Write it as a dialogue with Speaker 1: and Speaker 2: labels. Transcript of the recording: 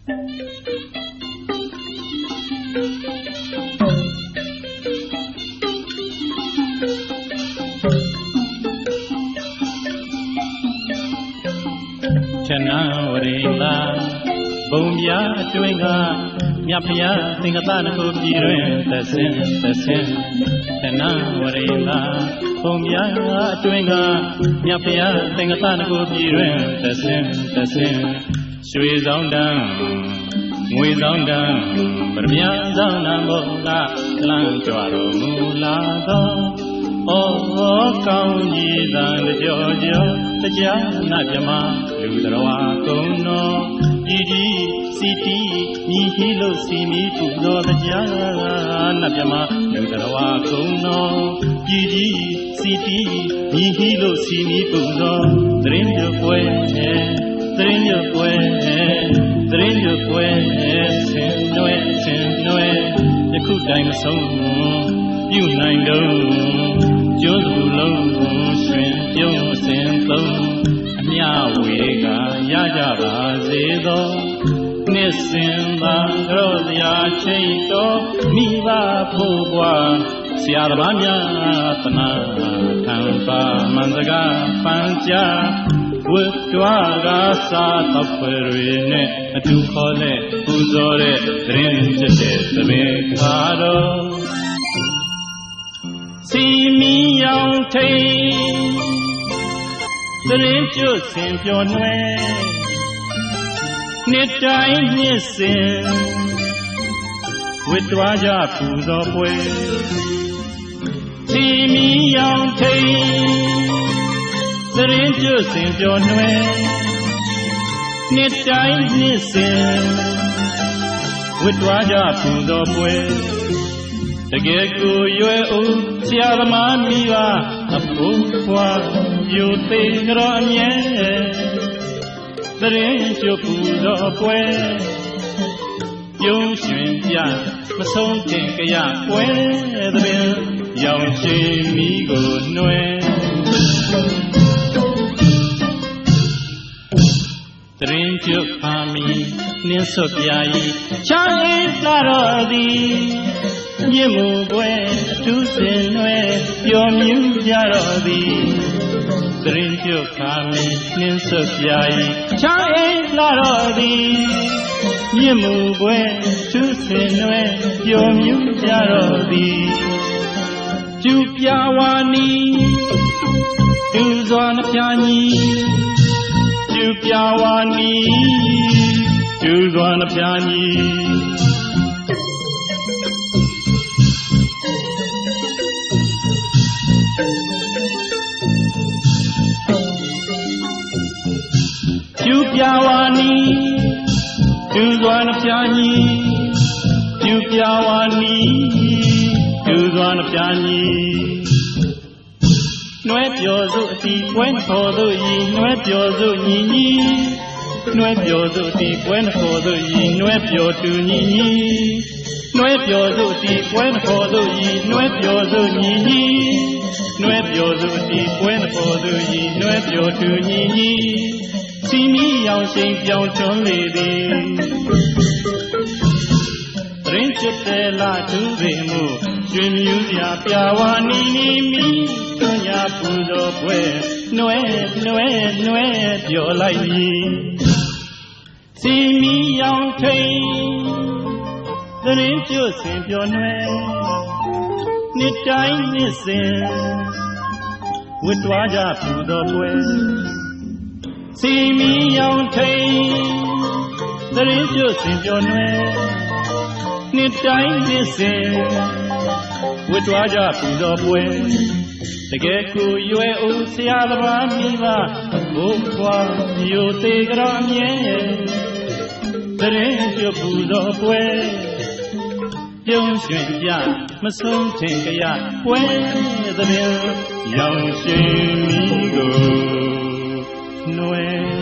Speaker 1: ချနဝရိလာဘုံပြအတွင်းကမြတ်ဖျားသင်္ကသနကိုပြည်တွင်သဆင်းသဆင်းချနဝရိလာဘုံပြအတွင်းကမြတ်ဖျားသင်္ကသနကိုပြည်တွင်သဆင်းသဆင်း ရွှေဆောင်တန်းငွေဆောင်တန်းပရမညာဆောင်တန်းဘုရားလမ်းကြွတော်မူလာသောဩကောင်းကြီးသံကြောကြောတရားနာပြမလူတော်ကုံတော်ဤဒီစီတီညီဟီလို့စီမီပူဇော်တရားနာပြမလူတော်ကုံတော်ဤဒီစီတီညီဟီလို့စီမီပူဇော်သရင်ရပွဲ သရင်ရပွဲသရင်ရပွဲဆင်နွယ်ဆင်နွယ်ယခုတိုင်မဆုံးပြုနိုင်တော့ကျိုးစုလုံးရွှင်ပြုံးစင်သုံးအမြဝေကရကြပါစေသောနှစ်စဉ်သာကြောစရာချိန်တော်မိဘဖို့ဘွားဆရာသမားများတနာခံပါမန္တကာပန်းကြ ဝတ်တွားကစားတော့ဖွယ်တွေနဲ့အတူခေါ်လက်ပူဇော်တဲ့သတင်းချက်တဲ့သဘေခါတော်စီမီရောင်ထိန်သရင်ကျွတ်စင်ပြောနွယ်နှစ်တိုင်းနှစ်စဉ်ဝတ်တွားကြပူဇော်ပွဲစီမီရောင်ထိန် သရင်ကျွတ်စင်ပြောနွယ်နှစ်တိုင်းနှစ်စဉ်ဝတ်တွားကြပူဇော်ပွဲတကယ်ကိုရွယ်ဦးဆရာသမားမိဘအဖို့ဖွာယူသေးကြအမြဲတရင်ချူပူတော်ပွဲပြုံးရွှင်ပြမဆုံးတင်ကြရပွဲတပင်ရောင်ရှင်မိကိုနှွဲတ ရင်ချူဖာမီနင်းစွပြာဤချမ်းအေးလာတော်သည်မြင့်မှုပွဲသူစင်နွယ်ပျော်မြူးကြတော့သည်သရင်ပြုတ်ခါမီနှင်းဆွပြာဤချာအေးလာတော့သည်မြင့်မှုပွဲသူစင်နွယ်ပျော်မြူးကြတော့သည်ကျူပြဝါနီသူစွာနှပြညီ ကျူပြဝါနီသူစွာနှပြညီကျူပြဝါနီကျူစွာနှပြညီကျူပြဝါနီကျူစွာနှပြညီ နှွဲပြောစုအတီပွဲခေါ်သူဤနှွဲပြောစုညီညီနှွဲပြောစုအတီပွဲခေါ်သူဤနှွဲပြောတူညီညီနှွဲပြောစုအတီပွဲခေါ်သူဤနှွဲပြောစုညီညီနှွဲပြောစုအတီပွဲခေါ်သူဤနှွဲပြောတူညီညီစီမီရောင်ရှိန်ပြောင်းချွန်းလေသည်ရင် ချစ်တယ်လာသူပေမှုကျွင်မြူစရာပြဝါနီနီမီတွညာပူဇော်ပွဲနှွဲနှွဲနှွဲပြောလိုက်မည်စီမီရောင်ထိန်ရင်ကျွတ်စင်ပြောနှွဲနှစ်တိုင်းနှစ်စဉ်ဝတ်တွားကြပူဇော်ပွဲစီမီရောင်ထိန်သရင်ကျွတ်စင်ပြောနွယ် နှစ်တိုင်းနှစ်စဉ်ဝတ်တွားကြပူဇော်ပွဲတကယ်ကိုရွယ်ဦးဆရာသမားမိဘဘုရားမျိုးသေးကြအမြဲသရင်ကျွတ်ပူဇော်ပွဲပြုံးရွှင်ပြမဆုံးထင်ကြရပွဲသဘင်ရောင်ရှင်မိကို Noel.